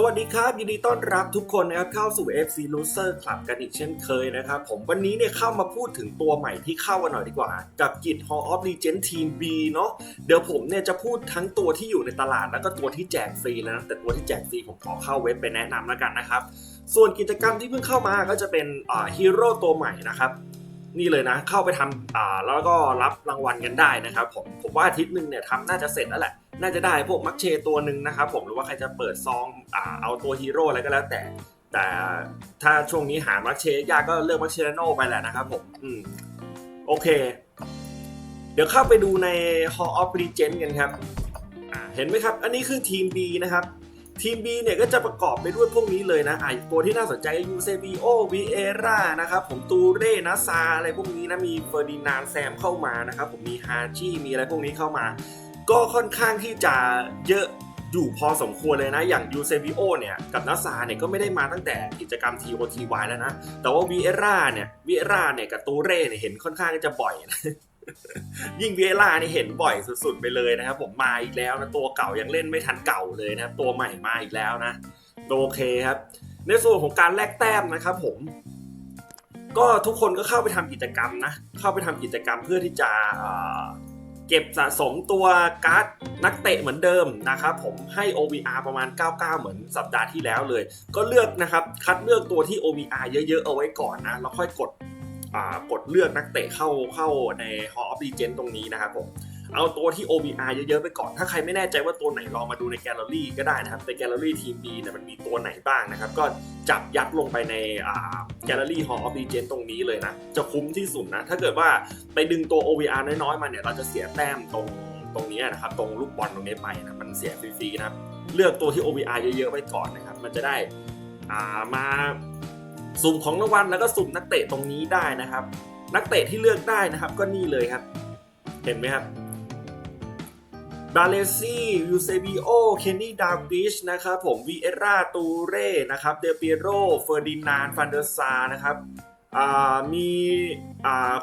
สวัสดีครับยินดีต้อนรับทุกคนนะครับเข้าสู่ FC Loser Club กันอีกเช่นเคยนะครับผมวันนี้เนี่ยเข้ามาพูดถึงตัวใหม่ที่เข้ากันหน่อยดีกว่า กับกิจ Hall of Legend Team B เนาะเดี๋ยวผมเนี่ยจะพูดทั้งตัวที่อยู่ในตลาดแล้วก็ตัวที่แจกฟรีแล้วนะแต่ตัวที่แจกฟรีผมขอเข้าเว็บไปแนะนำแล้วกันนะครับ ส่วนกิจกรรมที่เพิ่งเข้ามาก็จะเป็นฮีโร่ตัวใหม่นะครับนี่เลยนะเข้าไปทำแล้วก็รับรางวัลกันได้นะครับผมผมว่าอาทิตย์หนึ่งเนี่ยทำน่าจะเสร็จแล้วแหละ น่าจะได้พวกมักเชตัวหนึ่งนะครับผมหรือว่าใครจะเปิดซองอ่าเอาตัวฮีโร่อะไรก็แล้วแต่ แต่ถ้าช่วงนี้หามักเชยากก็เลือกมักเชลโนไปแหละนะครับผมอืมโอเค เดี๋ยวเข้าไปดูใน Hall of Legend กันครับเห็นไหมครับ อันนี้คือทีม B นะครับทีม B เนี่ยก็จะประกอบไปด้วยพวกนี้เลยนะไอตัวที่น่าสนใจยูเซบีโอวีเอร่านะครับผมตูเร่นาซาอะไรพวกนี้นะมีเฟอร์ดินานด์แซมเข้ามานะครับผมมีฮาจิมีอะไรพวกนี้เข้ามา ก็ค่อนข้างที่จะเยอะอยู่พอสมควรเลยนะ อย่างยูเซบิโอเนี่ย กับนาซาเนี่ยก็ไม่ได้มาตั้งแต่กิจกรรม TOTY แล้วนะ แต่ว่าวีเอร่าเนี่ยวีเอร่าเนี่ยกับตูเร่เนี่ยเห็นค่อนข้างจะบ่อยนะยิ่งวีเอร่าเนี่ยเห็นบ่อยสุดๆไปเลยนะครับ ผมมาอีกแล้วนะ ตัวเก่ายังเล่นไม่ทันเก่าเลยนะครับ ตัวใหม่มาอีกแล้วนะ โอเคครับ ในส่วนของการแลกแต้มนะครับผมก็ทุกคนก็เข้าไปทำกิจกรรมนะ เข้าไปทำกิจกรรมเพื่อที่จะ เก็บสะสมตัวการ์ดนักเตะเหมือนเดิมนะครับผมให้ OVR ประมาณ 99 เหมือนสัปดาห์ที่แล้วเลย ก็เลือกนะครับคัดเลือกตัวที่ OVR เยอะๆ เอาไว้ก่อนนะแล้วค่อยกดกดเลือกนักเตะเข้าเข้าใน Hall of Legend ตรงนี้นะครับผม เอาตัวที่ OVR เยอะๆไปก่อน ถ้าใครไม่แน่ใจว่าตัวไหนลองมาดูในแกลเลอรี่ก็ได้นะครับในแกลเลอรี่ทีม B เนี่ยมันมีตัวไหนบ้างนะครับ ก็จับยัดลงไปในแกลเลอรี่ Hall of Legend ตรงนี้เลยนะ จะคุ้มที่สุดนะ ถ้าเกิดว่าไปดึงตัว OVR น้อยๆมาเนี่ย เราจะเสียแต้มตรงตรงนี้นะครับ ตรงลูกบอลตรงนี้ไปนะ มันเสียฟรีๆนะครับ เลือกตัวที่ OVR เยอะๆไว้ก่อนนะครับ มันจะได้ามาสุ่มของรางวัลแล้วก็สุ่มนักเตะตรงนี้ได้นะครับ นักเตะที่เลือกได้นะครับ ก็นี่เลยครับ เห็นไหมครับ บาเลซี่ยูเซบิโอ เคนนี่ ดาวิช นะครับผมวีเอร่า ตูเร่ นะครับ เดเปียโร เฟอร์ดินาน ฟันเดอร์ซา นะครับมี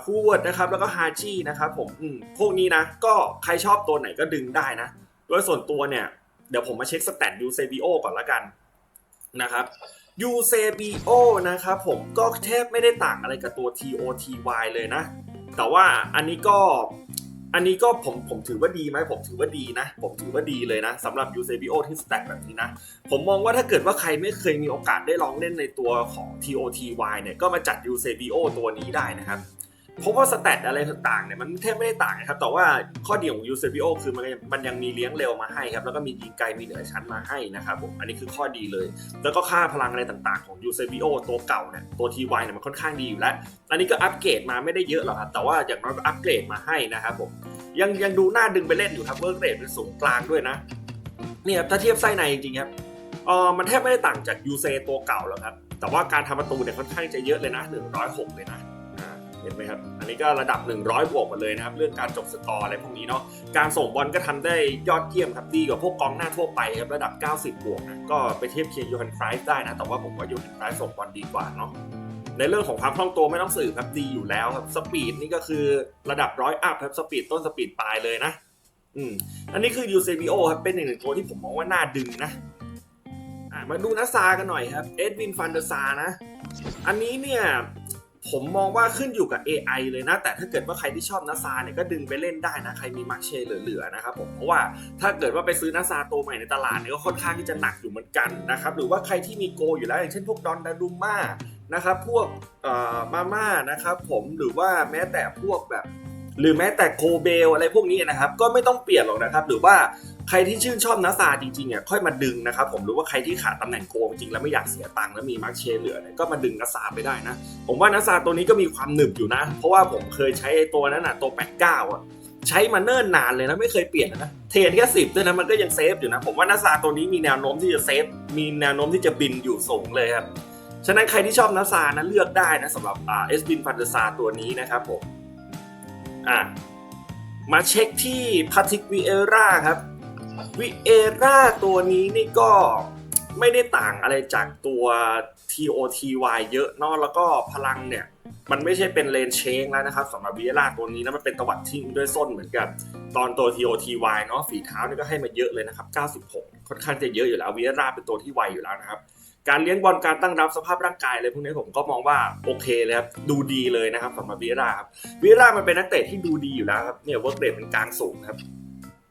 คูเวิร์ดนะครับ แล้วก็ฮาจินะครับผมมพวกนี้นะ ก็ใครชอบตัวไหนก็ดึงได้นะ โดยส่วนตัวเนี่ย เดี๋ยวผมมาเช็คสแตทยูเซบิโอก่อนละกันนะครับยูเซบิโอนะครับผมก็แทบไม่ได้ต่างอะไรกับตัว TOTY เลยนะ แต่ว่าอันนี้ก็ อันนี้ก็ผมผมถือว่าดีไหมผมถือว่าดีนะ ผมถือว่าดีเลยนะสำหรับ u s a b i o ที่สแต็กแบบนี้นะ ผมมองว่าถ้าเกิดว่าใครไม่เคยมีโอกาสได้ลองเล่นในตัวของ TOTY เนี่ยก็มาจัด u s a b i o ตัวนี้ได้นะครับ เพราะว่าสแตทอะไรต่างๆเนี่ยมันแทบไม่ได้ต่างนะครับ แต่ว่าข้อดีของ u s a b i o คือมันมันยังมีเลี้ยงเร็วมาให้ครับ แล้วก็มียิงไกลมีเหนือชั้นมาให้นะครับผม อันนี้คือข้อดีเลย แล้วก็ค่าพลังอะไรต่างๆของ u s a b i o ตัวเก่าเนี่ยตัว TY เนี่ยมันค่อนข้างดีอยู่แล้ว อันนี้ก็อัปเกรดมาไม่ได้เยอะหรอกครับ แต่ว่าอย่างน้อยก็อัปเกรดมาให้นะครับผม ยังยังดูน่าดึงไปเล่นอยู่ครับเวิร์กเรทเป็นสูงกลางด้วยนะเนี่ยถ้าเทียบไส้ในจริงๆครับเออมันแทบไม่ได้ต่างจากยูเซตัวเก่าแล้วครับ แต่ว่าการทำประตูเนี่ยค่อนข้างจะเยอะเลยนะ106เลยนะ เห็นไหมครับ อันนี้ก็ระดับ 100 บวกหมดเลยนะครับ เรื่องการจบสกอร์อะไรพวกนี้เนาะ การส่งบอลก็ทำได้ยอดเยี่ยมครับ ดีกว่าพวกกองหน้าทั่วไปครับ ระดับ 90 บวกนะ ก็ไปเทียบเคียงยูฮันไครส์ได้นะ แต่ว่าผมว่ายูฮันไครส์ส่งบอลดีกว่าเนาะ ในเรื่องของความคล่องตัวไม่ต้องสืบครับ ดีอยู่แล้วครับ สปีดนี่ก็คือระดับร้อยอัพครับ สปีดต้นสปีดปลายเลยนะ อืม อันนี้คือยูเซบิโอครับ เป็นอีกหนึ่งตัวที่ผมมองว่าน่าดึงนะอะมาดูนาซากันหน่อยครับ เอ็ดวินฟันเดอร์ซานะ อันนี้เนี่ย ผมมองว่าขึ้นอยู่กับ AI เลยนะ แต่ถ้าเกิดว่าใครที่ชอบนาซาเนี่ยก็ดึงไปเล่นได้นะ ใครมีมาร์เชเหลือๆนะครับผมเพราะว่าถ้าเกิดว่าไปซื้อนาซาตัวใหม่ในตลาดเนี่ยก็ค่อนข้างที่จะหนักอยู่เหมือนกันนะครับหรือว่าใครที่มีโกอยู่แล้วอย่างเช่นพวกดอนดารุม่านะครับพวกเอ่อมาม่านะครับผมหรือว่าแม้แต่พวกแบบ หรือแม้แต่โคเบลอะไรพวกนี้นะครับ ก็ไม่ต้องเปลี่ยนหรอกนะครับ หรือว่า ใครที่ชื่นชอบนาซาจริงๆอะค่อยมาดึงนะครับผมรือว่าใครที่ขาดตำแหน่งโกงจริงแล้วไม่อยากเสียตังค์แล้วมีมาร์คเชเหลือเนี่ยก็มาดึงนาซาไปได้นะ ผมว่านาซาตัวนี้ก็มีความหนึบอยู่นะ เพราะว่าผมเคยใช้ตัวนั้นน่ะตัว89อะใช้มาเนิ่นนานเลยนะไม่เคยเปลี่ยนนะเทรนแค่สิบด้วยนะมันก็ยังเซฟอยู่นะ ผมว่านาซาตัวนี้มีแนวโน้มที่จะเซฟมีแนวโน้มที่จะบินอยู่สูงเลยครับฉะนั้นใครที่ชอบนาซานะเลือกได้นะสำหรับอ่าเอสบินฟันเดอร์ซาตัวนี้นะครับผมอะมาเช็คที่พาติกวิเอราครับ วิเอร่าตัวนี้นี่ก็ไม่ได้ต่างอะไรจากตัว TOTY เยอะเนาะแล้วก็พลังเนี่ย มันไม่ใช่เป็นเลนเชงแล้วนะครับสำหรับวิเอร่าตัวนี้นะมันเป็นตวัดทิ้งด้วยส้นเหมือนกับตอนตัว TOTY เนาะฝีเท้านี่ก็ให้มาเยอะเลยนะครับ96 ค่อนข้างจะเยอะอยู่แล้ววีราเป็นตัวที่ไวอยู่แล้วนะครับการเลี้ยงบอลการตั้งรับสภาพร่างกายอะไรพวกนี้ผมก็มองว่าโอเคเลยครับดูดีเลยนะครับสำหรับวีราครับวีรามันเป็นนักเตะที่ดูดีอยู่แล้วครับเนี่ยเวิร์กเรทเป็นกลางสูงครับ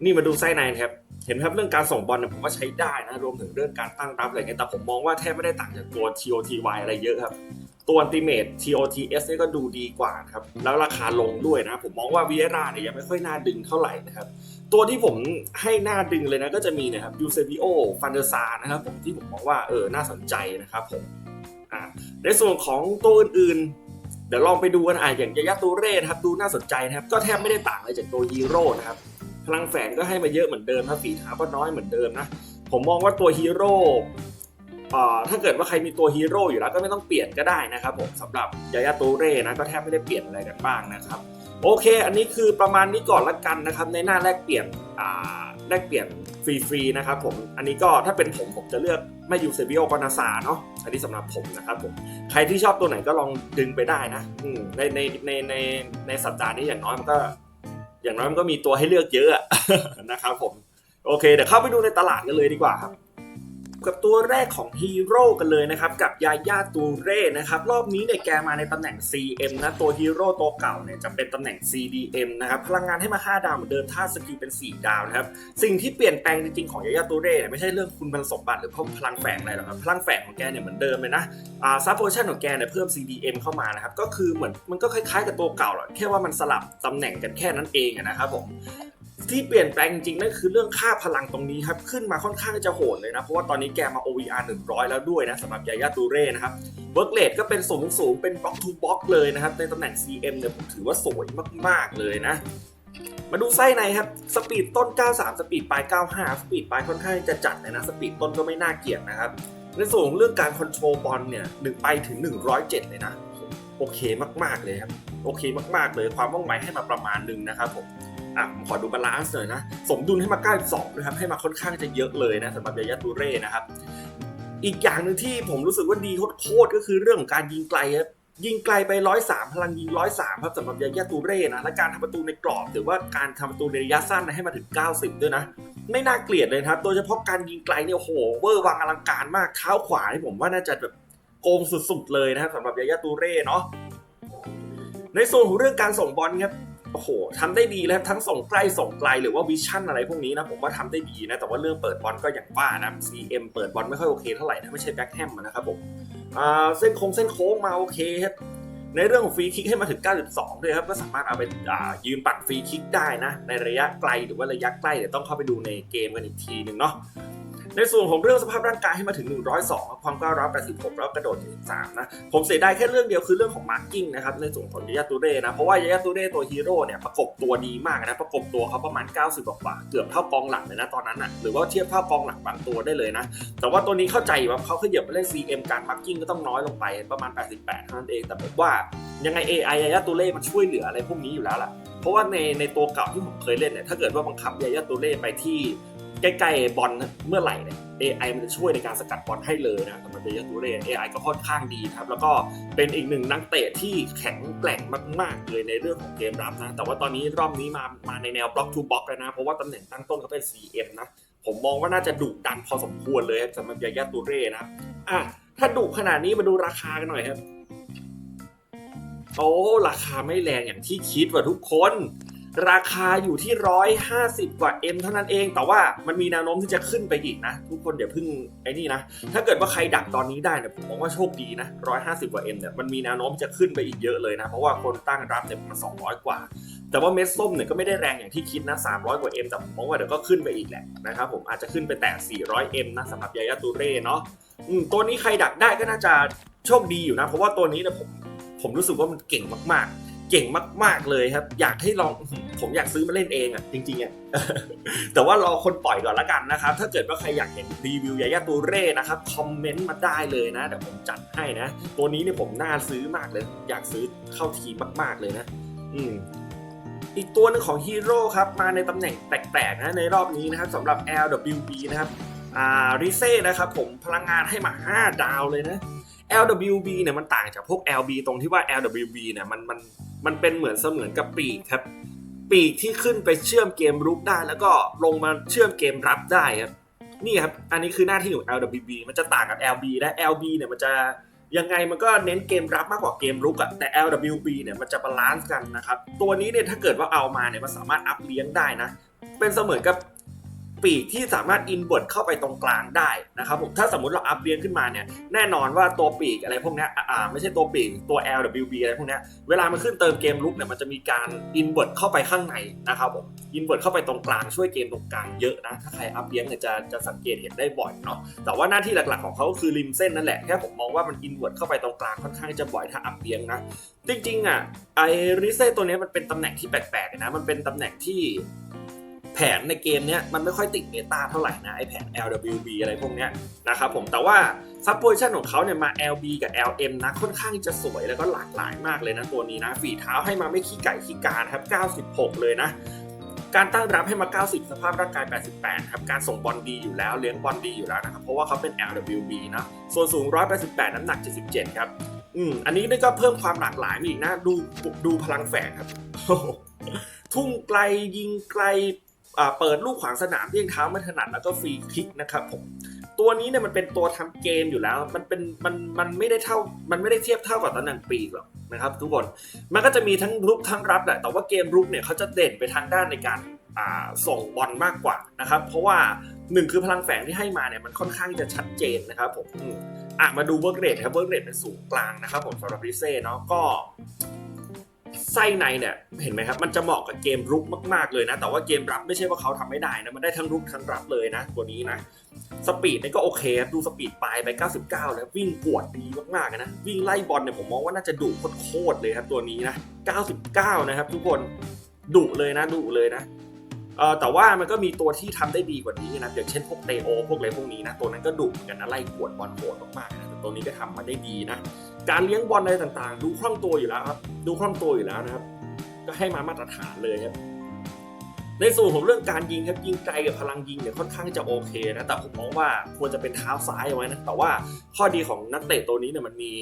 นี่มาดูไส้ในครับ เห็นครับเรื่องการส่งบอลเนี่ยผมว่าใช้ได้นะรวมถึงเรื่องการตั้งรับอะไรเงี้ยแต่ผมมองว่าแทบไม่ได้ต่างจากตัว TOTY อะไรเยอะครับ ตัวอันติเมท TOTS เนี่ยก็ดูดีกว่าครับแล้วราคาลงด้วยนะ ผมมองว่าวีเอราเนี่ยยังไม่ค่อยน่าดึงเท่าไหร่นะครับตัวที่ผมให้หน้าดึงเลยนะก็จะมีนะครับยูเซบิโอฟันเดอร์ซานะครับผมที่ผมมองว่าเออน่าสนใจนะครับผมอ่าในส่วนของตัวอื่นๆ เดี๋ยวลองไปดูกันอะอย่างยายาตูเร่นะครับดูน่าสนใจนะครับก็แทบไม่ได้ต่างอะไรจากตัวฮีโร่นะครับ พลังแฝงก็ให้มาเยอะเหมือนเดิมครับฝีเท้าก็น้อยเหมือนเดิมนะ ผมมองว่าตัวฮีโร่ถ้าเกิดว่าใครมีตัวฮีโร่อยู่แล้วก็ไม่ต้องเปลี่ยนก็ได้นะครับผมสำหรับยายาตูเร่นะก็แทบไม่ได้เปลี่ยนอะไรกันบ้างนะครับ โอเค อันนี้คือประมาณนี้ก่อนละกันนะครับ ในหน้าแลกเปลี่ยนแลกเปลี่ยนฟรีๆนะครับผมอันนี้ก็ถ้าเป็นผมผมจะเลือกไม่ยูเซบิโอกอนาซาเนาะอันนี้สำหรับผมนะครับผมใครที่ชอบตัวไหนก็ลองดึงไปได้นะในในในในในสัปดาห์นี้อย่างน้อยมันก็ อย่างน้อยมันก็มีตัวให้เลือกเยอะอะนะครับผมโอเคเดี๋ยวเข้าไปดูในตลาดกันเลยดีกว่าครับ กับตัวแรกของฮีโร่กันเลยนะครับ กับยาย่าตูเร่นะครับ รอบนี้เนี่ยแกมาในตำแหน่ง CM นะ ตัวฮีโร่ตัวเก่าเนี่ยจะเป็นตำแหน่ง CDM นะครับ พลังงานให้มา 5 ดาวเหมือนเดิมท่าสกิลเป็น 4 ดาวนะครับ สิ่งที่เปลี่ยนแปลงจริงๆของยาย่าตูเร่เนี่ยไม่ใช่เรื่องคุณสมบัติหรือพลังแฝงอะไรหรอกครับ พลังแฝงของแกเนี่ยเหมือนเดิมเลยนะอ่าซับโพชั่นของแกเนี่ยเพิ่ม CDM เข้ามานะครับก็คือเหมือนมันก็คล้ายๆกับตัวเก่าแหละแค่ว่ามันสลับตำแหน่งกันแค่นั้นเองนะครับผม ที่เปลี่ยนแปลงจริงๆนั่นคือเรื่องค่าพลังตรงนี้ครับ ขึ้นมาค่อนข้างจะโหดเลยนะ เพราะว่าตอนนี้แกมา OVR 100 แล้วด้วยนะสำหรับยายาตูเร่นะครับเวิร์กเลดก็เป็นสูงสูงเป็นบล็อกทูบล็อกเลยนะครับ ในตำแหน่ง CM เนี่ยผมถือว่าสวยมากๆเลยนะ มาดูไส้ในครับ สปีดต้น 93 สปีดปลาย 95 สปีดปลายค่อนข้างจะจัดเลยนะ สปีดต้นก็ไม่น่าเกลียดนะครับในส่วนของเรื่องการคอนโทรลบอลเนี่ยหนึ่งไปถึง 107 เลยนะ โอเคมากๆเลยครับ โอเคมากๆเลยความว่องไวให้มาประมาณหนึ่งนะครับผม อะผมขอดูบาลานซ์หน่อยนะ สมดุลให้มา92นะครับ ให้มาค่อนข้างจะเยอะเลยนะสำหรับยายาตูเร่นะครับ อีกอย่างหนึ่งที่ผมรู้สึกว่าดีโคตรก็คือเรื่องของการยิงไกลครับยิงไกลไป103พลังยิง103ครับสำหรับยายาตูเร่นะและการทำประตูในกรอบหรือว่าการทำประตูในระยะสั้นนะให้มาถึง 90 ด้วยนะ ไม่น่าเกลียดเลยครับ โดยเฉพาะการยิงไกลเนี่ยโอ้โหเวอร์วังอลังการมากเท้าขวานี่ผมว่าน่าจะแบบโกงสุดๆเลยนะครับสำหรับยายาตูเร่เนาะในส่วนของเรื่องการส่งบอลครับ โอ้โหทำได้ดีแล้วทั้งส่งใกล้ส่งไกลหรือว่าวิชั่นอะไรพวกนี้นะผมว่าทำได้ดีนะแต่ว่าเรื่องเปิดบอลก็อย่างว่านะ CM เปิดบอลไม่ค่อยโอเคเท่าไหร่นะไม่ใช่แบ็คแฮมนะครับผมเส้นโค้งเส้นโค้งมาโอเคครับในเรื่องของฟรีคิกให้มาถึง 92 ด้วยครับก็สามารถเอาไปายืนปัดฟรีคิกได้นะ ในระยะไกลหรือว่าระยะใกล้เดี๋ยวต้องเข้าไปดูในเกมกันอีกทีหนึ่งเนาะ ในส่วนของเรื่องสภาพร่างกายให้มาถึง 102 ความก้าวร้าว86 แล้วกระโดด73นะผมเสียดายแค่เรื่องเดียวคือเรื่องของมาร์กิ้งนะครับในส่วนของยายาตูเร่นะเพราะว่ายายาตูเร่ตัวฮีโร่เนี่ยประกบตัวดีมากนะประกบตัวเขาประมาณ 90กว่าเกือบเท่ากองหลังเลยนะตอนนั้นอะหรือว่าเทียบเท่ากองหลังบางตัวได้เลยนะแต่ว่าตัวนี้เข้าใจว่าเขาขยับมาเล่น CM การมาร์กิ้งก็ต้องน้อยลงไปประมาณ 88เท่านั้นเองแต่ผมว่ายังไง AI ยายาตูเล่มันช่วยเหลืออะไรพวกนี้อยู่แล้วล่ะเพราะว่าในในตัวเก่าที่ผมเคยเล่นเนี่ยถ้าเกิดว่าบังคับยายาตูเล่ไปที่ ใกล้ๆบอลเมื่อไหร่เนี่ย AI มันจะช่วยในการสกัดบอลให้เลยนะสำหรับยายาตูเล่ AI ก็ค่อนข้างดีครับ แล้วก็เป็นอีกหนึ่งนักเตะที่แข็งแกร่งมากๆเลยในเรื่องของเกมรับนะ แต่ว่าตอนนี้รอบนี้มามาในแนวบล็อกทูบล็อกแล้วนะ เพราะว่าตำแหน่งตั้งต้นเขาเป็น CM นะ ผมมองว่าน่าจะดุดันพอสมควรเลยครับสำหรับยายาตูเร่นะอะถ้าดุขนาดนี้มาดูราคากันหน่อยครับโอ้ราคาไม่แรงอย่างที่คิดว่ะทุกคน ราคาอยู่ที่ร้อยห้าสิบกว่า M เท่านั้นเอง แต่ว่ามันมีแนวโน้มที่จะขึ้นไปอีกนะ ทุกคนเดี๋ยวเพิ่งไอ้นี่นะ ถ้าเกิดว่าใครดักตอนนี้ได้เนี่ยผมมองว่าโชคดีนะร้อยห้าสิบกว่า M เนี่ยมันมีแนวโน้มจะขึ้นไปอีกเยอะเลยนะ เพราะว่าคนตั้งรับเนี่ยมันสองร้อยกว่า แต่ว่าเม็ดส้มเนี่ยก็ไม่ได้แรงอย่างที่คิดนะ 300 กว่า M แต่ผมมองว่าเดี๋ยวก็ขึ้นไปอีกแหละนะครับผมอาจจะขึ้นไปแต่ 400 M นะสำหรับยายาตูเร่เนาะตัวนี้ใครดักได้ก็น่าจะโชคดีอยู่นะ เพราะว่าตัวนี้เนี่ยผมผมรู้สึกว่ามันเก่งมากๆ เก่งมาก ๆเลยครับ อยากให้ลองผมอยากซื้อมาเล่นเองอะจริงๆอะแต่ว่ารอคนปล่อยก่อนละกันนะครับ ถ้าเกิดว่าใครอยากเห็นรีวิวยายาตูเร่นะครับคอมเมนต์มาได้เลยนะเดี๋ยวผมจัดให้นะ ตัวนี้เนี่ยผมน่าซื้อมากเลย อยากซื้อเข้าทีมาก ๆเลยนะ อืมอีกตัวหนึงของฮีโร่ครับมาในตำแหน่งแปลกๆนะในรอบนี้นะครับสำหรับ LWB นะครับอ่าริเซ่นะครับผมพลังงานให้มา 5 ดาวเลยนะ LWB เนี่ยมันต่างจากพวก LB ตรงที่ว่า LWB เนี่ยมันมัน มันเป็นเหมือนเสมือนกับปีกครับ ปีกที่ขึ้นไปเชื่อมเกมรุกได้ แล้วก็ลงมาเชื่อมเกมรับได้ครับนี่ครับ อันนี้คือหน้าที่ของ LWB มันจะต่างกับ LB และ LB เนี่ยมันจะยังไงมันก็เน้นเกมรับมากกว่าเกมรุกอะแต่ LWB เนี่ยมันจะบาลานซ์กันนะครับ ตัวนี้เนี่ยถ้าเกิดว่าเอามาเนี่ยมันสามารถอัพเลี้ยงได้นะ เป็นเสมือนกับ ปีกที่สามารถอินเวิร์ดเข้าไปตรงกลางได้นะครับผมถ้าสมมติเราอัพเลี้ยงขึ้นมาเนี่ยแน่นอนว่าตัวปีกอะไรพวกนี้อ่าไม่ใช่ตัวปีกตัว LWB อะไรพวกนี้เวลามันขึ้นเติมเกมลุกเนี่ยมันจะมีการอินเวิร์ดเข้าไปข้างในนะครับผมอินเวิร์ดเข้าไปตรงกลางช่วยเกมตรงกลางเยอะนะถ้าใครอัพเลี้ยงเนี่ยจะจะสังเกตเห็นได้บ่อยเนาะแต่ว่าหน้าที่หลักๆของเขาก็คือริมเส้นนั่นแหละแค่ผมมองว่ามันอินเวิร์ดเข้าไปตรงกลางค่อนข้างจะบ่อยถ้าอัพเลี้ยงนะจริงๆอะไอริเซ่ตัวนี้มันเป็นตำแหน่งที่แปลกๆนะมันเป็นตำแหน่งที่ แผนในเกมเนี้ยมันไม่ค่อยติดเมตาเท่าไหร่นะไอแผน LWB อะไรพวกเนี้ยนะครับผมแต่ว่าซับโพซิชันของเขาเนี่ยมา LB กับ LM นะค่อนข้างจะสวยแล้วก็หลากหลายมากเลยนะตัวนี้นะฝีเท้าให้มาไม่ขี้ไก่ขี้การครับ 96 เลยนะการตั้งรับให้มา 90 สภาพร่างกาย 88 ครับ การส่งบอลดีอยู่แล้ว เลี้ยงบอลดีอยู่แล้วนะครับ เพราะว่าเขาเป็น LWB นะ ส่วนสูง 188 น้ำหนัก 77 ครับ อืม อันนี้นี่ก็เพิ่มความหลากหลายมาอีกนะ ดู ดูพลังแฝงครับ ทุ่งไกลยิงไกล เปิดลูกขวางสนามเลี้ยงเท้าไม่ถนัดแล้วก็ฟรีคิกนะครับผมตัวนี้เนี่ยมันเป็นตัวทำเกมอยู่แล้ว มันเป็นมันมันไม่ได้เท่ามันไม่ได้เทียบเท่ากับตำแหน่งปีกหรอกนะครับ ทุกคนมันก็จะมีทั้งรุกทั้งรับแหละแต่ว่าเกมรุกเนี่ยเขาจะเด่นไปทางด้านในการอ่าส่งบอลมากกว่านะครับ เพราะว่าหนึ่งคือพลังแฝงที่ให้มาเนี่ยมันค่อนข้างจะชัดเจนนะครับผมอืมอะมาดูเวิร์กเรทครับเวิร์กเรทเป็นสูงกลางนะครับผมสำหรับริเซ่เนาะก็ ไส้ในเนี่ยเห็นไหมครับมันจะเหมาะกับเกมรุกมากๆเลยนะ แต่ว่าเกมรับไม่ใช่ว่าเขาทำไม่ได้นะมันได้ทั้งรุกทั้งรับเลยนะ ตัวนี้นะสปีดเนี่ยก็โอเคครับดูสปีดปลายไป 99 แล้ววิ่งปวดดีมากๆนะวิ่งไล่บอลเนี่ยผมมองว่าน่าจะดุโคตรเลยครับตัวนี้นะ 99 นะครับ ทุกคนดุเลยนะดุเลยนะเออแต่ว่ามันก็มีตัวที่ทำได้ดีกว่านี้นะอย่างเช่นพวกเตโอพวกอะไรพวกนี้นะตัวนั้นก็ดุเหมือนกันนะไล่กวดบอลโหดมากๆนะแต่ตัวนี้ก็ทำมาได้ดีนะ การเลี้ยงบอลอะไรต่างๆ ดูคล่องตัวอยู่แล้วครับ ดูคล่องตัวอยู่แล้วนะครับ ก็ให้มามาตรฐานเลยครับในส่วนของเรื่องการยิงครับยิงไกลกับพลังยิงเนี่ยค่อนข้างจะโอเคนะแต่ผมมองว่าควรจะเป็นเท้าซ้ายเอาไว้นะแต่ว่าข้อดีของนักเตะตัวนี้เนี่ยมันมี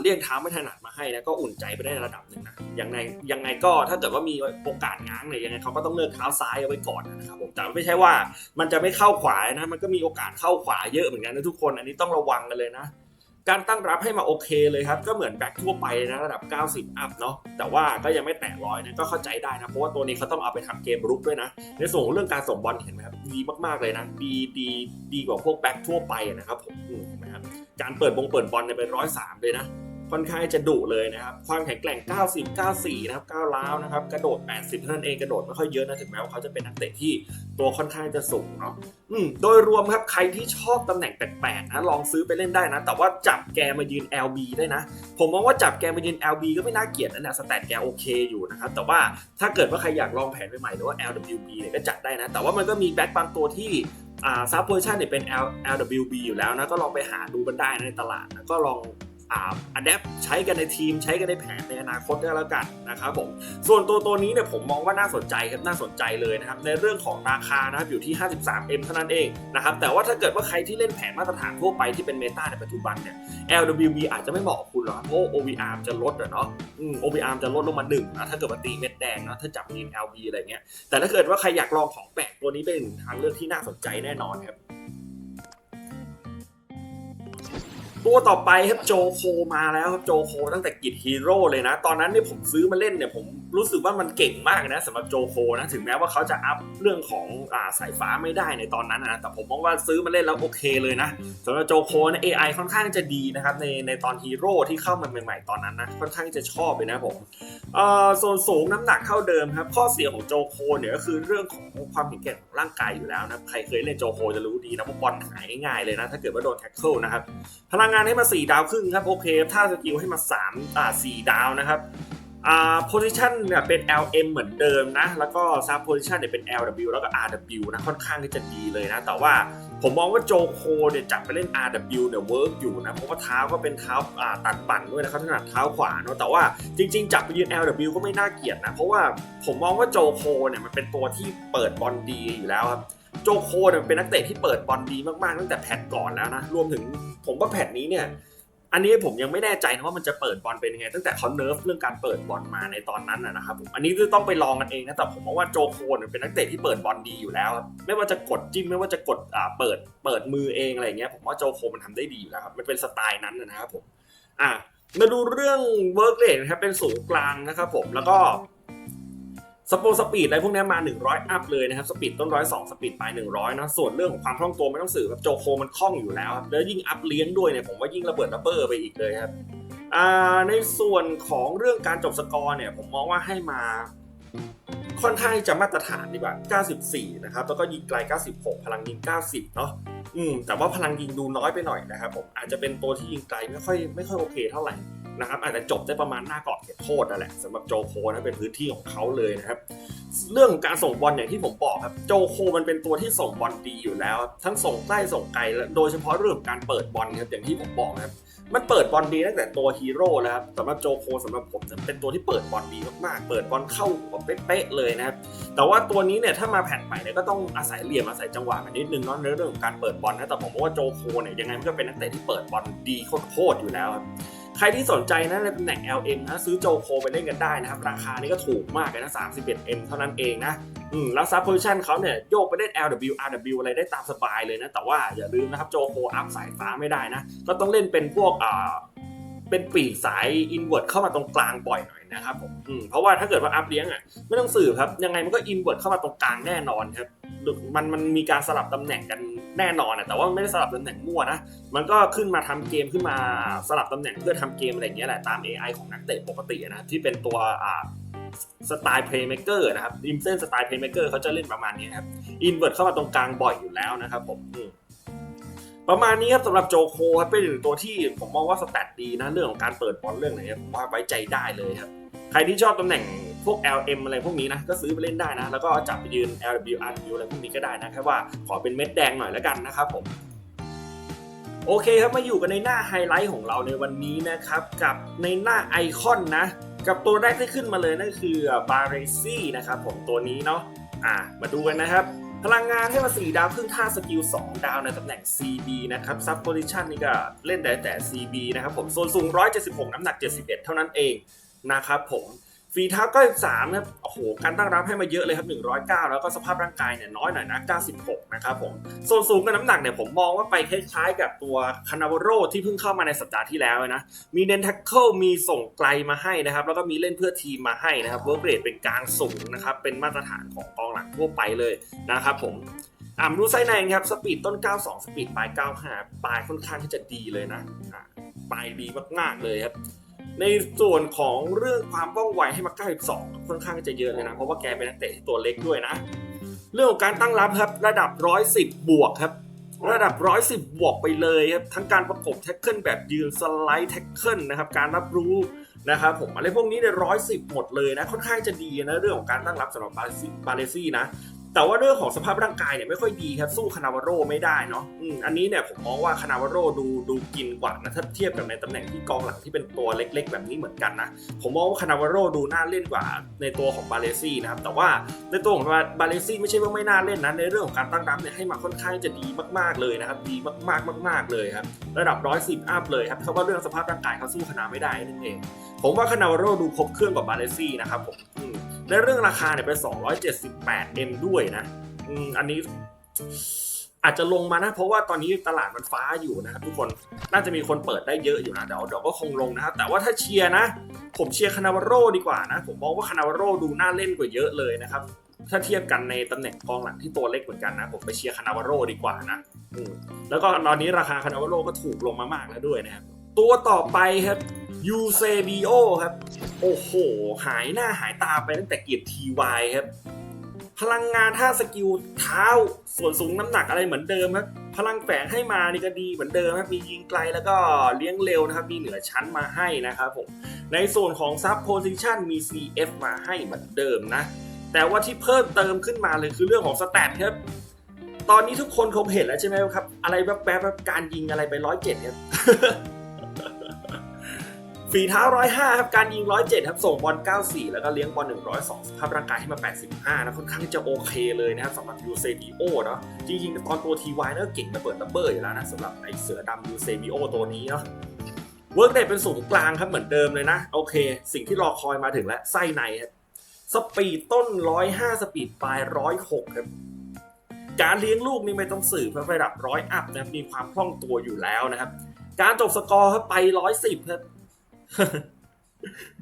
เลี่ยงเท้าไม่ถนัดมาให้นะก็อุ่นใจไปได้ระดับหนึ่งนะยังไงยังไงก็ถ้าเกิดว่ามีโอกาสง้างเนี่ยยังไงเขาก็ต้องเลือกเท้าซ้ายเอาไว้ก่อนนะครับผมแต่ไม่ใช่ว่ามันจะไม่เข้าขวานะมันก็มีโอกาสเข้าขวาเยอะเหมือนกันนะทุกคนอันนี้ต้องระวังกันเลยนะ การตั้งรับให้มาโอเคเลยครับ ก็เหมือนแบ็คทั่วไปนะระดับ 90 อัพเนาะแต่ว่าก็ยังไม่แตะร้อยนะก็เข้าใจได้นะ เพราะว่าตัวนี้เขาต้องเอาไปทำเกมรุกด้วยนะ ในส่วนของเรื่องการส่งบอลเห็นไหมครับดีมากๆเลยนะ ดีดีดีกว่าพวกแบ็คทั่วไปนะครับผมอืมเห็นไหมครับการเปิดบงเปิดบอลเนี่ยเป็นร้อยสามเลยนะ ค่อนข้างจะดุเลยนะครับ ความแข็งแกร่ง 90 94 นะครับก้าวร้าวนะครับ กระโดด 80 เท่านั้นเอง กระโดดไม่ค่อยเยอะนะ ถึงแม้ว่าเขาจะเป็นนักเตะที่ตัวค่อนข้างจะสูงเนาะ อืม โดยรวมครับ ใครที่ชอบตำแหน่งแปลกๆนะ ลองซื้อไปเล่นได้นะ แต่ว่าจับแกมายืน LB ได้นะ ผมมองว่าจับแกมายืน LB ก็ไม่น่าเกลียดนะเนี่ยสแตทแกโอเคอยู่นะครับ แต่ว่าถ้าเกิดว่าใครอยากลองแผนใหม่ๆหรือว่า LWB เนี่ยก็จัดได้นะ แต่ว่ามันก็มีแบ็คบางตัวที่ซับโพซิชันเนี่ยเป็น L LWB อยู่แล้วนะ ก็ลองไปหาดูกันได้นะในตลาดนะก็ลอง อัดแอปใช้กันในทีมใช้กันในแผนในอนาคตก็แล้วกันนะครับผมส่วนตัวตัวนี้เนี่ยผมมองว่าน่าสนใจครับน่าสนใจเลยนะครับในเรื่องของราคานะครับอยู่ที่ 53M เท่านั้นเองนะครับแต่ว่าถ้าเกิดว่าใครที่เล่นแผนมาตรฐานทั่วไปที่เป็นเมตาในปัจจุบันเนี่ย LWB อาจจะไม่เหมาะกับคุณหรอกเพราะ OVR จะลดอะเนาะอืม OVR จะลดลงมาหนึ่งนะถ้าเกิดว่าตีเม็ดแดงนะถ้าจับทีม LB อะไรเงี้ยแต่ถ้าเกิดว่าใครอยากลองของแปลกตัวนี้เป็นทางเลือกที่น่าสนใจแน่นอนครับ ตัวต่อไปครับโจโคมาแล้วครับโจโคตั้งแต่กิจฮีโร่เลยนะ ตอนนั้นเนี่ยผมซื้อมาเล่นเนี่ยผมรู้สึกว่ามันเก่งมากนะสำหรับโจโคนะถึงแม้ว่าเขาจะอัพเรื่องของอ่าสายฟ้าไม่ได้ในตอนนั้นนะแต่ผมมองว่าซื้อมาเล่นแล้วโอเคเลยนะสำหรับโจโคนะ AI ค่อนข้างจะดีนะครับในในตอนฮีโร่ที่เข้ามาใหม่ๆตอนนั้นนะค่อนข้างจะชอบเลยนะผมเอ่อส่วนสูงน้ำหนักเท่าเดิมครับข้อเสียของโจโคเนี่ยก็คือเรื่องของความแข็งแกร่งของร่างกายอยู่แล้วนะใครเคยเล่นโจโคจะรู้ดีนะว่าบอลหายง่ายเลยนะถ้าเกิดว่าโดนแท็กเกิลนะครับพลังงานให้มา 4 ดาวครึ่งครับโอเคถ้าสกิลให้มา3อ่า4ดาวนะครับอ่าโพซิชันเนี่ยเป็น LM เหมือนเดิมนะ แล้วก็ซับโพซิชันเนี่ยเป็น LW แล้วก็ RW นะค่อนข้างที่จะดีเลยนะ แต่ว่าผมมองว่าโจโคเนี่ยจับไปเล่น RW เนี่ยเวิร์กอยู่นะ เพราะว่าเท้าก็เป็นเท้าอ่าตัดปั่นด้วยนะเขาถนัดเท้าขวาเนาะแต่ว่าจริงๆ จับไปยืน LW ก็ไม่น่าเกลียดนะ เพราะว่าผมมองว่าโจโคเนี่ยมันเป็นตัวที่เปิดบอลดีอยู่แล้วครับ โจโคเนี่ยเป็นนักเตะที่เปิดบอลดีมากๆตั้งแต่แพทก่อนแล้วนะรวมถึงผมว่าแพทนี้เนี่ย อันนี้ผมยังไม่แน่ใจนะว่ามันจะเปิดบอลเป็นยังไงตั้งแต่เขาเนิร์ฟเรื่องการเปิดบอลมาในตอนนั้นนะครับผมอันนี้ต้องไปลองกันเองนะแต่ผมมองว่าโจโคเนี่ยเป็นนักเตะที่เปิดบอลดีอยู่แล้วไม่ว่าจะกดจิ้มไม่ว่าจะกดอ่าเปิดเปิดมือเองอะไรเงี้ยผมว่าโจโคมันทำได้ดีอยู่แล้วครับมันเป็นสไตล์นั้นนะครับผมอะมาดูเรื่องเวิร์กเรทนะครับเป็นสูงกลางนะครับผมแล้วก็ สปอร์สปีดอะไรพวกนี้มา 100 อัพเลยนะครับ สปีดต้นร้อยสองสปีดปลาย100นะ ส่วนเรื่องของความคล่องตัวไม่ต้องสื่อครับโจโคมันคล่องอยู่แล้วครับ แล้วยิ่งอัพเลี้ยงด้วยเนี่ยผมว่ายิ่งระเบิดระเบ้อไปอีกเลยครับ ในส่วนของเรื่องการจบสกอร์เนี่ยผมมองว่าให้มาค่อนข้างจะมาตรฐานดีกว่า 94 นะครับ แล้วก็ยิงไกล 96 พลังยิง 90 เนาะ อืม แต่ว่าพลังยิงดูน้อยไปหน่อยนะครับผม อาจจะเป็นตัวที่ยิงไกลไม่ค่อยไม่ค่อยโอเคเท่าไหร่ นะครับอาจจะจบได้ประมาณหน้ากรอบเขตโทษนั่นแหละสำหรับโจโคนะเป็นพื้นที่ของเขาเลยนะครับ เรื่องการส่งบอลอย่างที่ผมบอกครับโจโคมันเป็นตัวที่ส่งบอลดีอยู่แล้ว ทั้งส่งใกล้ส่งไกลและโดยเฉพาะเรื่องของการเปิดบอลครับอย่างที่ผมบอกครับมันเปิดบอลดีตั้งแต่ตัวฮีโร่แล้วครับสำหรับโจโคสำหรับผมเนี่ยเป็นตัวที่เปิดบอลดีมากๆ เปิดบอลเข้าหัวเป๊ะๆเลยนะครับแต่ว่าตัวนี้เนี่ยถ้ามาแผ่นใหม่เนี่ยก็ต้องอาศัยเหลี่ยมอาศัยจังหวะกันนิดนึงเนาะในเรื่องของการเปิดบอลนะแต่ผมว่าโจโคเนี่ยยังไงมันก็เป็นนักเตะที่เปิดบอลดีโคตรๆอยู่แล้วครับ ใครที่สนใจนะในตำแหน่ง LM นะซื้อโจโคไปเล่นกันได้นะครับ ราคานี้ก็ถูกมากเลยนะ 31M เท่านั้นเองนะอืมแล้วซับโพซิชันเขาเนี่ยโยกไปเล่น LW RW อะไรได้ตามสบายเลยนะ แต่ว่าอย่าลืมนะครับโจโคอัพสายฟ้าไม่ได้นะ ก็ต้องเล่นเป็นพวกอ่าเป็นปีกสายอินเว r ร์เข้ามาตรงกลางบ่อยหน่อย นะครับผมเพราะว่าถ้าเกิดว่าอัพเลี้ยงอะไม่ต้องสืบครับ ยังไงมันก็อินเว r ร์เข้ามาตรงกลางแน่นอนครับมันมันมีการสลับตำแหน่งกันแน่นอนนะแต่ว่าไม่ได้สลับตำแหน่งมั่วนะมันก็ขึ้นมาทำเกมขึ้นมาสลับตำแหน่งเพื่อทำเกมอะไรอย่างเงี้ยแหละตาม AI ของนักเตะปกตินะที่เป็นตัวอ่าสไตล์เพลย์เม k เกอร์นะครับริมเส้นสไตล์เพลย์เม k เกอร์เขาจะเล่นประมาณนี้ครับอินเว r ร์เข้ามาตรงกลางบ่อยอยู่แล้วนะครับผมอืม ประมาณนี้ครับสำหรับโจโคครับเป็นหนึ่งตัวที่ผมมองว่าสแตทดีนะเรื่องของการเปิดบอลเรื่องไหนครับผมว่าไว้ใจได้เลยครับ ใครที่ชอบตำแหน่งพวก LM อะไรพวกนี้นะก็ซื้อไปเล่นได้นะ แล้วก็จับไปยืน LW RW อะไรพวกนี้ก็ได้นะแค่ว่าขอเป็นเม็ดแดงหน่อยแล้วกันนะครับผมโอเคครับมาอยู่กันในหน้าไฮไลท์ของเราในวันนี้นะครับ กับในหน้าไอคอนนะ กับตัวแรกที่ขึ้นมาเลยนั่นคือบาเรซี่นะครับผมตัวนี้เนาะอะมาดูกันนะครับ พลังงานให้มา 4 ดาวครึ่งท่าสกิล 2 ดาวในตำแหน่ง CB นะครับซับโพซิชันนี่ก็เล่นได้แต่ CB นะครับผมส่วนสูง 176 น้ำหนัก 71 เท่านั้นเองนะครับผม ฝีเท้า93นะครับโอ้โหการตั้งรับให้มาเยอะเลยครับ 109 แล้วก็สภาพร่างกายเนี่ยน้อยหน่อยนะ 96 นะครับผมส่วนสูงกับน้ำหนักเนี่ยผมมองว่าไปคล้ายๆ กับตัวคานาวโรที่เพิ่งเข้ามาในสัปดาห์ที่แล้วนะ มีเดนทัคเคิลมีส่งไกลมาให้นะครับ แล้วก็มีเล่นเพื่อทีมมาให้นะครับเวิร์กเรทเป็นกลางสูงนะครับ เป็นมาตรฐานของกองหลังทั่วไปเลยนะครับผมอ่ามาดูไซส์ในครับสปีดต้น 92 สปีดปลาย 95 ปลายค่อนข้างที่จะดีเลยนะปลายดีมากๆเลยครับ ในส่วนของเรื่องความว่องไวให้มา92ค่อนข้างจะเยอะเลยนะ เพราะว่าแกเป็นนักเตะที่ตัวเล็กด้วยนะ เรื่องของการตั้งรับครับระดับ 110 บวกครับ ระดับ 110 บวกไปเลยครับ ทั้งการประกบแท็กเกิลแบบยืนสไลด์แท็กเกิลนะครับ การรับรู้นะครับผมอะไรพวกนี้เนี่ยร้อยสิบหมดเลยนะ ค่อนข้างจะดีนะ เรื่องของการตั้งรับสำหรับบาเลซี่บาเลซี่นะ แต่ว่าเรื่องของสภาพร่างกายเนี่ยไม่ค่อยดีครับสู้คานาวาโรไม่ได้เนาะอืมอันนี้เนี่ยผมมองว่าคานาวาโรดูดูกินกว่านะถ้าเทียบกับในตำแหน่งที่กองหลังที่เป็นตัวเล็ก ๆ แบบนี้เหมือนกันนะผมมองว่าคานาวาโรดูน่าเล่นกว่าในตัวของบาเลซี่นะครับแต่ว่าในตัวของบาเลซี่ไม่ใช่ว่าไม่น่าเล่นนะในเรื่องของการตั้งรับเนี่ยให้มาค่อนข้างจะดีมากๆเลยนะครับดีมากๆมาก ๆเลยครับระดับ110อัพเลยครับเพราะว่าเรื่องสภาพร่างกายเขาสู้คานาไม่ได้นั่นเองผมว่าคานาวาโรดูครบเครื่องกว่าบาเลซี่นะครับผม อืมในเรื่องราคาเนี่ยเป็น278 M ด้วยนะอันนี้อาจจะลงมานะ เพราะว่าตอนนี้ตลาดมันฟ้าอยู่นะครับทุกคนน่าจะมีคนเปิดได้เยอะอยู่นะเดี๋ยวเดี๋ยวก็คงลงนะครับ แต่ว่าถ้าเชียร์นะ ผมเชียร์คานาวาโรดีกว่านะ ผมมองว่าคานาวาโรดูน่าเล่นกว่าเยอะเลยนะครับ ถ้าเทียบกันในตำแหน่งกองหลังที่ตัวเล็กเหมือนกันนะ ผมไปเชียร์คานาวาโรดีกว่านะแล้วก็ตอนนี้ราคาคานาวาโรก็ถูกลงมามากแล้วด้วยนะครับ ตัวต่อไปครับยูเซบิโอครับ โอ้โห หายหน้าหายตาไปตั้งแต่เกียรติทีวายครับ พลังงานท่าสกิลเท้า ส่วนสูงน้ำหนักอะไรเหมือนเดิมครับ พลังแฝงให้มานี่ก็ดีเหมือนเดิมครับ มียิงไกลแล้วก็เลี้ยงเร็วนะครับ มีเหนือชั้นมาให้นะครับผม ในส่วนของซับโพซิชันมี CF มาให้เหมือนเดิมนะ แต่ว่าที่เพิ่มเติมขึ้นมาเลยคือเรื่องของสแตทครับ ตอนนี้ทุกคนคงเห็นแล้วใช่ไหมครับ อะไรแบบแบบการยิงอะไรไปร้อยเจ็ดครับ ฝีเท้า 105 ครับ การยิง 107 ครับ ส่งบอล 94 แล้วก็เลี้ยงบอล 102สภาพร่างกายให้มา 85 นะ ค่อนข้างจะโอเคเลยนะครับสำหรับยูเซบีโอเนาะ จริงๆ ตอนตัวทีวายเนี่ยก็เก่งระเบิดระเบ้ออยู่แล้วนะสำหรับไอเสือดำยูเซบีโอตัวนี้เนาะเวิร์กเดเป็นศูนย์กลางครับเหมือนเดิมเลยนะ โอเค สิ่งที่รอคอยมาถึงแล้วไส้ในครับสปีดต้น 105 สปีดปลาย 106 ครับการเลี้ยงลูกนี่ไม่ต้องสื่อเพราะระดับร้อยอัพนะครับมีความคล่องตัวอยู่แล้วนะครับ การจบสกอร์ครับไป 110ครับ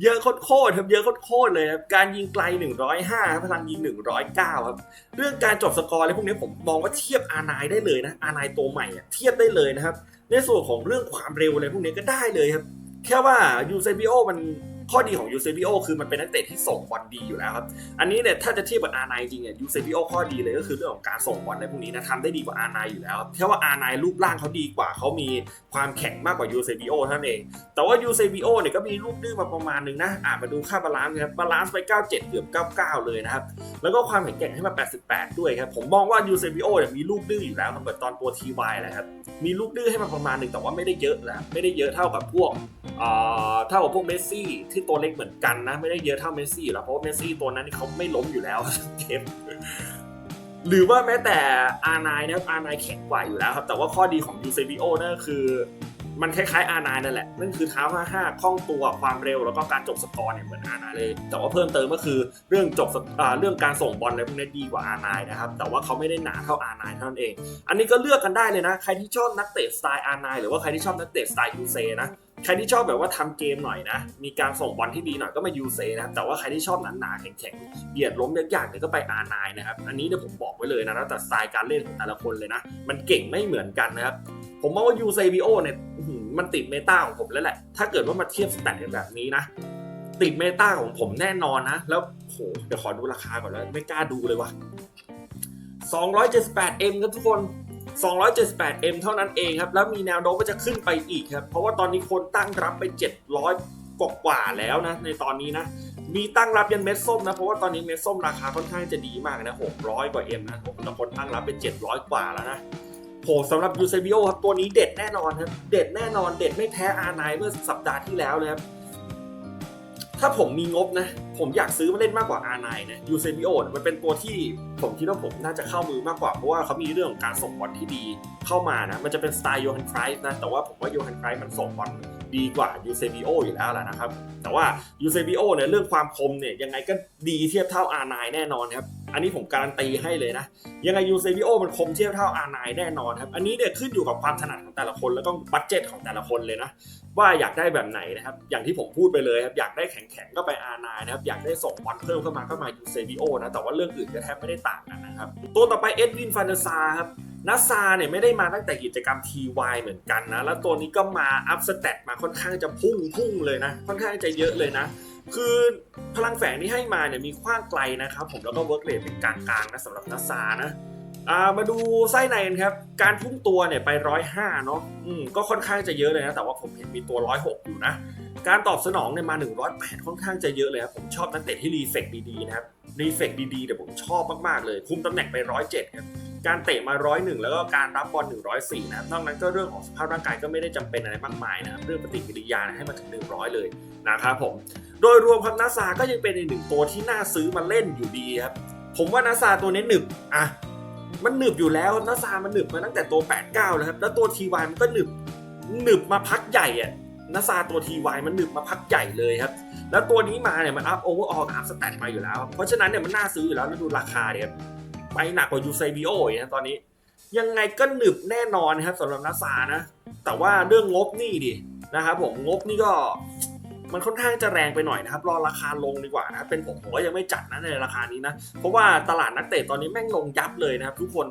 เยอะโคตรครับเยอะโคตรเลยครับการยิงไกล 105ครับพลังยิง 109 ครับ เรื่องการจบสกอร์อะไรพวกนี้ผมมองว่าเทียบอานายได้เลยนะอานายตัวใหม่อะเทียบได้เลยนะครับ ในส่วนของเรื่องความเร็วอะไรพวกนี้ก็ได้เลยครับ แค่ว่ายูเซบิโอมัน ข้อดีของยูเซบิโอคือมันเป็นนักเตะที่ส่งบอลดีอยู่แล้วครับ อันนี้เนี่ยถ้าจะเทียบกับอาร์ไนจริงเนี่ยยูเซบิโอข้อดีเลยก็คือเรื่องของการส่งบอลในพวกนี้นะทำได้ดีกว่าอาร์ไนอยู่แล้วครับแค่ว่าอาร์ไนรูปร่างเขาดีกว่าเขามีความแข็งมากกว่ายูเซบิโอท่านั้นเอง แต่ว่ายูเซบิโอเนี่ยก็มีลูกดื้อมาประมาณหนึงนะอ่ามาดูค่าบาลานซ์ครับบาลานซ์ไป 97 เกือบ 99 เลยนะครับ แล้วก็ความแข็งแกร่งให้มา 88 ด้วยครับ ผมมองว่ายูเซบิโอเนี่ยมีลูกดื้ออยู่แล้วเหมือนตอนตัวทีวายแหละครับ มีลูกดื้อให้มาประมาณหนึ่งแต่ว่าไม่ได้เยอะนะไม่ได้เยอะเท่ากับพวกเอ่อเท่ากับพวกเมสซี่ที่ตัวเล็กเหมือนกันนะ ไม่ได้เยอะเท่าเมสซี่อยู่แล้วเพราะว่าเมสซี่ตัวนั้นนี่เขาไม่ล้มอยู่แล้วเกมหรือว่าแม้แต่อาร์ไนนะอาร์ไนแข็งกว่าอยู่แล้วครับ แต่ว่าข้อดีของยูเซบิโอนั่นคือ มันคล้ายๆอาร์ไนนั่นแหละ นั่นคือเท้า 55 คล่องตัวความเร็วแล้วก็การจบสกอร์เนี่ยเหมือนอาร์ไนเลย แต่ว่าเพิ่มเติมก็คือเรื่องจบสกอ่าเรื่องการส่งบอลอะไรพวกนี้ดีกว่าอาร์ไนนะครับ แต่ว่าเขาไม่ได้หนาเท่าอาร์ไนเท่านั้นเอง อันนี้ก็เลือกกันได้เลยนะ ใครที่ชอบนักเตะสไตล์อาร์ไนหรือว่าใครที่ชอบนักเตะสไตล์ยูเซนะใครที่ชอบแบบว่าทำเกมหน่อยนะ มีการส่งบอลที่ดีหน่อยก็มายูเซนะ แต่ว่าใครที่ชอบหนาๆแข็งๆเบียดล้มยากๆเนี่ยก็ไปอาร์ไนนะครับ อันนี้เดี๋ยวผมบอกไว้เลยนะแล้วแต่สไตล์การเล่นของแต่ละคนเลยนะ มันเก่งไม่เหมือนกันนะครับ ผมมองว่ายูเซบิโอเนี่ยมันติดเมตาของผมแล้วแหละ ถ้าเกิดว่ามาเทียบสแตทแบบนี้นะ ติดเมตาของผมแน่นอนนะ แล้วโหเดี๋ยวขอดูราคาก่อนแล้วไม่กล้าดูเลยวะ 278M ครับทุกคน 278M เท่านั้นเองครับ แล้วมีแนวโน้มว่าจะขึ้นไปอีกครับ เพราะว่าตอนนี้คนตั้งรับไป 700 กว่ากว่าแล้วนะ ในตอนนี้นะ มีตั้งรับยันเม็ดส้มนะ เพราะว่าตอนนี้เม็ดส้มราคาค่อนข้างจะดีมากนะ 600 กว่า M นะผมแต่คนตั้งรับไป 700 กว่าแล้วนะ โหสำหรับยูเซบิโอครับตัวนี้เด็ดแน่นอนครับ เด็ดแน่นอน เด็ดไม่แพ้อาร์ไนเมื่อสัปดาห์ที่แล้วเลยครับ ถ้าผมมีงบนะ ผมอยากซื้อมาเล่นมากกว่า R9 นะยูเซบิโอมันเป็นตัวที่ผมคิดว่าผมน่าจะเข้ามือมากกว่า เพราะว่าเขามีเรื่องของการส่งบอลที่ดีเข้ามานะ มันจะเป็นสไตล์โยฮันไครส์นะ แต่ว่าผมว่าโยฮันไครส์มันส่งบอลดีกว่ายูเซบิโออยู่แล้วแหละนะครับ แต่ว่ายูเซบิโอเนี่ยเรื่องความคมเนี่ยยังไงก็ดีเทียบเท่า R9 แน่นอนครับ อันนี้ผมการันตีให้เลยนะ ยังไงยูเซบิโอมันคมเทียบเท่า R9 แน่นอนครับ อันนี้เนี่ยขึ้นอยู่กับความถนัดของแต่ละคน แล้วก็บัตเจ็ตของแต่ละคนเลยนะ ว่าอยากได้แบบไหนนะครับ อย่างที่ผมพูดไปเลยครับอยากได้แข็งๆก็ไป R9 นะครับ อยากได้ส่งบอลเพิ่มเข้ามาก็มายูเซบิโอนะ แต่ว่าเรื่องอื่นก็แทบไม่ได้ต่างกันนะครับ ตัวต่อไปเอ็ดวินฟานเดซาครับนัสซาเนี่ยไม่ได้มาตั้งแต่กิจกรรม TY เหมือนกันนะ แล้วตัวนี้ก็มาอัพสเตตมาค่อนข้างจะพุ่งพุ่งเลยนะ ค่อนข้างจะเยอะเลยนะ คือพลังแฝงที่ให้มาเนี่ยมีกว้างไกลนะครับผมแล้วก็เวิร์กเรทเป็นกลางๆนะสำหรับนัสซานะามาดูไส้ในกันครับ การพุ่งตัวเนี่ยไปร้อยห้าเนาะอืมก็ค่อนข้างจะเยอะเลยนะ แต่ว่าผมเห็นมีตัวร้อยหกอยู่นะ การตอบสนองเนี่ยมา 108 ค่อนข้างจะเยอะเลยครับ ผมชอบนักเตะที่รีเฟกดีๆนะครับ รีเฟกดีๆเดี๋ยวผมชอบมากๆเลย คุมตำแหน่งไป107ครับ การเตะมา101แล้วก็การรับบอล104นะครับนอกนั้นก็เรื่องของสภาพร่างกายก็ไม่ได้จำเป็นอะไรมากมายนะเรื่องปฏิกิริยานะให้มาถึง 100 เลยนะครับผมโดยรวมครับนาซาก็ยังเป็นอีกหนึ่งตัวที่น่าซื้อมาเล่นอยู่ดีครับผมว่านาซาตัวนี้หนึบอะมันหนึบอยู่แล้วนาซามันหนึบมาตั้งแต่ตัว 89 แล้วครับแล้วตัว TY มันก็หนึบหนึบมาพักใหญ่อะนาซาตัว TY มันหนึบมาพักใหญ่เลยครับแล้วตัวนี้มาเนี่ยมันอัพโอเวอร์ออลอัพสแตทมาอยู่แล้ว เพราะฉะนั้นเนี่ยมันน่าซื้ออยู่แล้วแล้วดูราคาเนี่ย ไปหนักกว่ายูไซบิโออีกนะตอนนี้ ยังไงก็หนึบแน่นอนนะครับสำหรับนาซานะ แต่ว่าเรื่องงบนี่ดินะครับผมงบนี่ก็มันค่อนข้างจะแรงไปหน่อยนะครับ รอราคาลงดีกว่านะเป็นผมผมก็ยังไม่จัดนะในราคานี้นะ เพราะว่าตลาดนักเตะตอนนี้แม่งลงยับเลยนะครับ ทุกคน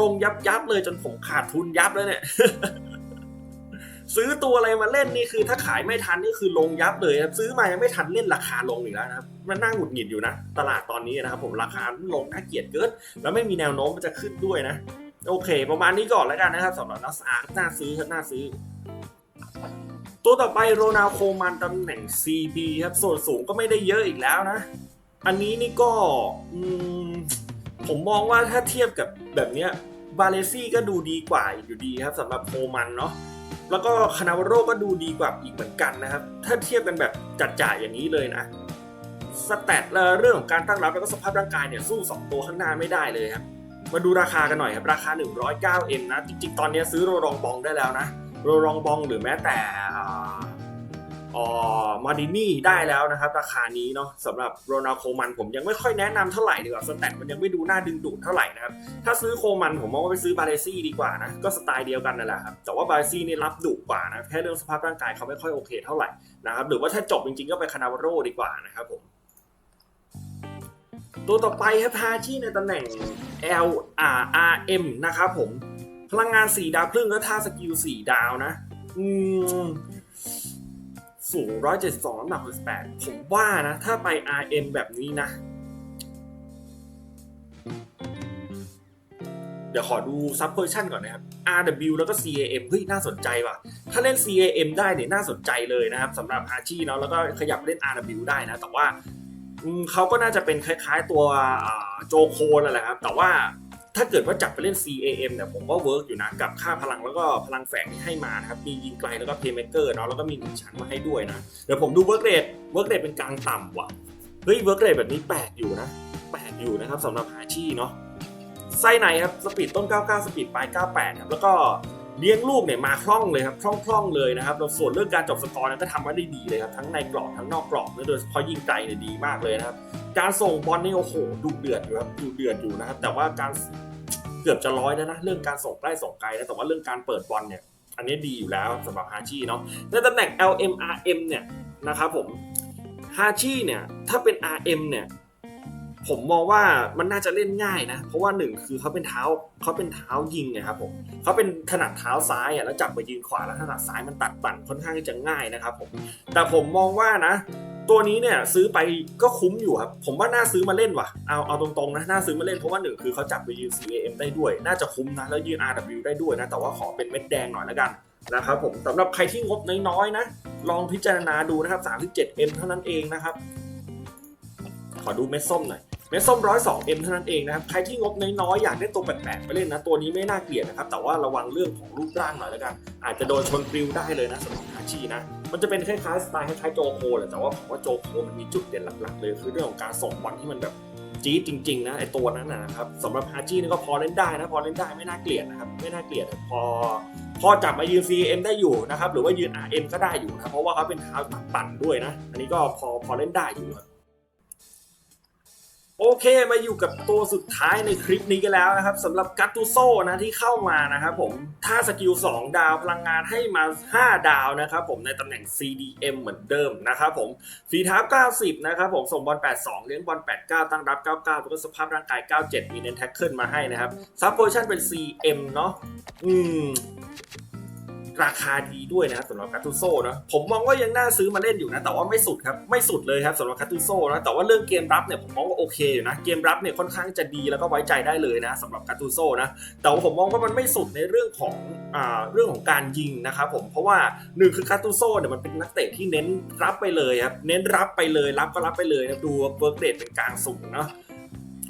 ลงยับยับเลยจนผมขาดทุนยับแล้วเนี่ย ซื้อตัวอะไรมาเล่นนี่คือ ถ้าขายไม่ทันนี่คือลงยับเลยครับซื้อมายังไม่ทันเล่นราคาลงอีกแล้วนะครับมันน่าหงุดหงิดอยู่นะ ตลาดตอนนี้นะครับผมราคาลงน่าเกลียดเกินแล้วไม่มีแนวโน้มมันจะขึ้นด้วยนะ โอเค ประมาณนี้ก่อนแล้วกันนะครับสำหรับนักอาน่าซื้อครับน่าซื้อ ตัวต่อไปโรนัลโคมันตำแหน่ง CB ครับส่วนสูงก็ไม่ได้เยอะอีกแล้วนะ อันนี้นี่ก็ผมมองว่าถ้าเทียบกับแบบเนี้ยบาเลซี่ก็ดูดีกว่าอยู่ดีครับสำหรับโคมันเนาะ แล้วก็คานาวาโรก็ดูดีกว่าอีกเหมือนกันนะครับ ถ้าเทียบกันแบบจัดจ่ายอย่างนี้เลยนะ สแตทเรื่องของการตั้งรับแล้วก็สภาพร่างกายเนี่ยสู้ 2 ตัวข้างหน้าไม่ได้เลยครับ มาดูราคากันหน่อยครับ ราคา 109M นะ จริงๆ ตอนนี้ซื้อโรรองบองได้แล้วนะ โรรองบองหรือแม้แต่ ออมาดินี่ได้แล้วนะครับ ราคานี้เนาะสำหรับโรนัลโคมันผมยังไม่ค่อยแนะนำเท่าไหร่ดีกว่าสแตทมันยังไม่ดูน่าดึงดูดเท่าไหร่นะครับ ถ้าซื้อโคมันผมมองว่าไปซื้อบาเลซี่ดีกว่านะก็สไตล์เดียวกันนั่นแหละครับแต่ว่าบาเลซี่นี่รับดุกว่านะแค่เรื่องสภาพร่างกายเขาไม่ค่อยโอเคเท่าไหร่นะครับหรือว่าถ้าจบจริงๆก็ไปคานาวโรดีกว่านะครับผมตัวต่อไปครับพาชี่ในตำแหน่ง L R R M นะครับผมพลังงาน 4 ดาวครึ่งแล้วท่าสกิล 4 ดาวนะ อืม สูง 172 น้ำหนัก 68 ผมว่านะ ถ้าไป RM แบบนี้นะ เดี๋ยวขอดูซับเพอร์ชันก่อนนะครับ RW แล้วก็ CAM เฮ้ย น่าสนใจว่ะ ถ้าเล่น CAM ได้เนี่ย น่าสนใจเลยนะครับสำหรับอาชีเนาะแล้วก็ขยับเล่น RW ได้นะ แต่ว่าเขาก็น่าจะเป็นคล้ายๆตัวโจโคนั่นแหละครับ แต่ว่า ถ้าเกิดว่าจับไปเล่น CAM เนี่ยผมว่าเวิร์กอยู่นะ กับค่าพลังแล้วก็พลังแฝงที่ให้มานะครับ มียิงไกลแล้วก็เพย์เมเกอร์เนาะแล้วก็มีหนึ่งชั้นมาให้ด้วยนะ เดี๋ยวผมดูเวิร์กเรทเวิร์กเรทเป็นกลางต่ำว่ะ เฮ้ยเวิร์กเรทแบบนี้แปลกอยู่นะแปลกอยู่นะครับสำหรับฮาชีเนาะไส้ในครับสปีดต้น 99 สปีดปลาย 98 ครับแล้วก็เลี้ยงลูกเนี่ยมาคล่องเลยครับคล่องคล่องๆเลยนะครับแล้วส่วนเรื่องการจบสกอร์เนี่ยก็ทำมาได้ดีเลยครับทั้งในกรอบทั้งนอกกรอบโดยเฉพาะยิงไกลเนี่ยดีมากเลยนะครับการส่งบอลนี่โอ้โหดุเดือดอยู่ครับดุเดือดอยู่นะครับแต่ว่าการ เกือบจะร้อยแล้วนะ เรื่องการส่งใกล้ส่งไกลนะแต่ว่าเรื่องการเปิดบอลเนี่ย อันนี้ดีอยู่แล้วสำหรับฮาชีเนาะในตำแหน่ง LMRM เนี่ยนะครับผมฮาชีเนี่ยถ้าเป็น RM เนี่ย ผมมองว่ามันน่าจะเล่นง่ายนะ เพราะว่าหนึ่งคือเขาเป็นเท้าเขาเป็นเท้ายิงไงครับผมเขาเป็นถนัดเท้าซ้ายอะแล้วจับไปยืนขวาแล้วถนัดซ้ายมันตัดปั่นค่อนข้างที่จะง่ายนะครับผมแต่ผมมองว่านะ ตัวนี้เนี่ยซื้อไปก็คุ้มอยู่ครับผมว่าน่าซื้อมาเล่นว่ะเอาเอาตรงๆนะน่าซื้อมาเล่นเพราะว่าหนึ่งคือเขาจับไปยืน CAM ได้ด้วย น่าจะคุ้มนะแล้วยืน RW ได้ด้วยนะแต่ว่าขอเป็นเม็ดแดงหน่อยละกันนะครับผมสำหรับใครที่งบน้อยๆนะ ลองพิจารณาดูนะครับ 37M เท่านั้นเองนะครับ ขอดูเม็ดส้มหน่อย เม็ดส้ม 102M เอ็มเท่านั้นเองนะครับ ใครที่งบน้อยๆอยากได้ตัวแปลกๆไปเล่นนะ ตัวนี้ไม่น่าเกลียดนะครับ แต่ว่าระวังเรื่องของรูปร่างหน่อยแล้วกัน อาจจะโดนชนปลิวได้เลยนะสำหรับฮาชินะ มันจะเป็นคล้ายๆสไตล์คล้ายๆโจโคแหละแต่ว่าผมว่าโจโคมันมีจุดเด่นหลักๆ เลยคือเรื่องของการส่งบอลที่มันแบบจี๊ดจริงๆนะไอตัวนั้นนะครับสำหรับฮาจินี่ก็พอเล่นได้นะพอเล่นได้ไม่น่าเกลียดนะครับไม่น่าเกลียดพอพอจับมายืน CM ได้อยู่นะครับหรือว่ายืน RM ก็ได้อยู่นะเพราะว่าเขาเป็นเท้าตัดปั่นด้วยนะ อันนี้ก็พอพอเล่นได้อยู่ครับ โอเคมาอยู่กับตัวสุดท้ายในคลิปนี้กันแล้วนะครับสำหรับกัตตุโซนะที่เข้ามานะครับผมถ้าสกิล 2 ดาวพลังงานให้มา 5 ดาวนะครับผมในตำแหน่ง CDM เหมือนเดิมนะครับผมฝีเท้า90 นะครับผมส่งบอล 82 เลี้ยงบอล 89 ตั้งรับ 99แล้วก็สภาพร่างกาย 97 มีเน้นแท็กเกิลมาให้นะครับซับโพชั่นเป็น CM เนาะอืม ราคาดีด้วยนะสำหรับคาตูโซ่นะผมมองว่ายังน่าซื้อมาเล่นอยู่นะ แต่ว่าไม่สุดครับไม่สุดเลยครับสำหรับคาตูโซ่นะแต่ว่าเรื่องเกมรับเนี่ยผมมองว่าโอเคอยู่นะเกมรับเนี่ยค่อนข้างจะดีแล้วก็ไว้ใจได้เลยนะสำหรับคาตูโซ่นะแต่ว่าผมมองว่ามันไม่สุดในเรื่องของอ่าเรื่องของการยิงนะครับผมเพราะว่าหนึ่งคือคาตูโซ่เนี่ยมันเป็นนักเตะที่เน้นรับไปเลยครับเน้นรับไปเลยรับก็รับไปเลยนะดูเวิร์กเรทเป็นกลางสูงเนาะ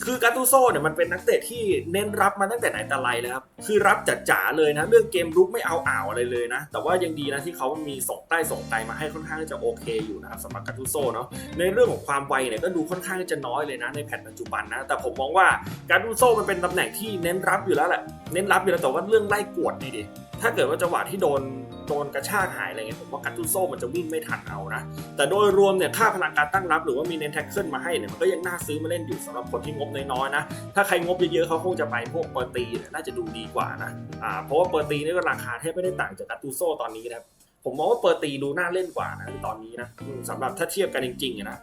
คือกาตูโซ่เนี่ยมันเป็นนักเตะที่เน้นรับมาตั้งแต่ไหนแต่ไรเลยครับ คือรับจัดจ๋าเลยนะ เรื่องเกมรุกไม่เอาอ่าวอะไรเลยนะ แต่ว่ายังดีนะที่เขามีส่งใต้ส่งไกลมาให้ค่อนข้างจะโอเคอยู่นะครับสำหรับกาตูโซ่เนาะ ในเรื่องของความไวเนี่ยก็ดูค่อนข้างจะน้อยเลยนะในแพทปัจจุบันนะ แต่ผมมองว่าการดูโซ่มันเป็นตำแหน่งที่เน้นรับอยู่แล้วแหละ เน้นรับอยู่แล้วแต่ว่าเรื่องไล่กวดนี่ดิ ถ้าเกิดว่าจังหวะที่โดนโดนกระชากหายอะไรเงี้ยผมว่ากัตตุโซ่มันจะวิ่งไม่ทันเอานะ แต่โดยรวมเนี่ยค่าพลังการตั้งรับ หรือว่ามีเน้นแท็กเกิลมาให้เนี่ยมันก็ยังน่าซื้อมาเล่นอยู่สำหรับคนที่งบน้อยๆนะ ถ้าใครงบเยอะๆเขาคงจะไปพวกเปอร์ตีเนี่ยน่าจะดูดีกว่านะอ่าเพราะว่าเปอร์ตีนี่ก็ราคาแทบไม่ได้ต่างจากกัตตุโซ่ตอนนี้นะครับผมมองว่าเปอร์ตีดูน่าเล่นกว่านะตอนนี้นะสำหรับถ้าเทียบกันจริงๆนะ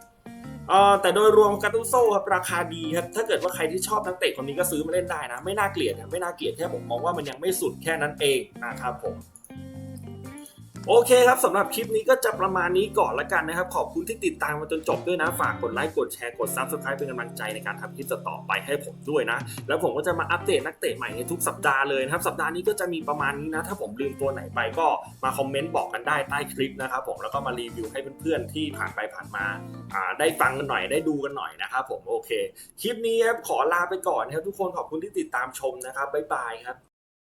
เอ่อแต่โดยรวมกาตูโซ่ครับราคาดีครับถ้าเกิดว่าใครที่ชอบนักเตะคนนี้ก็ซื้อมาเล่นได้นะ ไม่น่าเกลียดนะไม่น่าเกลียดแค่ผมมองว่ามันยังไม่สุดแค่นั้นเองนะครับผม โอเคครับสำหรับคลิปนี้ก็จะประมาณนี้ก่อนละกันนะครับ ขอบคุณที่ติดตามมาจนจบด้วยนะ ฝากกดไลค์กดแชร์กด Subscribe เป็นกำลังใจในการทำคลิปต่อไปให้ผมด้วยนะ แล้วผมก็จะมาอัปเดตนักเตะใหม่ในทุกสัปดาห์เลยนะครับ สัปดาห์นี้ก็จะมีประมาณนี้นะ ถ้าผมลืมตัวไหนไปก็มาคอมเมนต์บอกกันได้ใต้คลิปนะครับผมแล้วก็มารีวิวให้เพื่อนๆที่ผ่านไปผ่านมาอ่าได้ฟังกันหน่อยได้ดูกันหน่อยนะครับผมโอเค คลิปนี้ครับขอลาไปก่อนนะครับทุกคนขอบคุณที่ติดตามชมนะครับบ๊ายบายครับ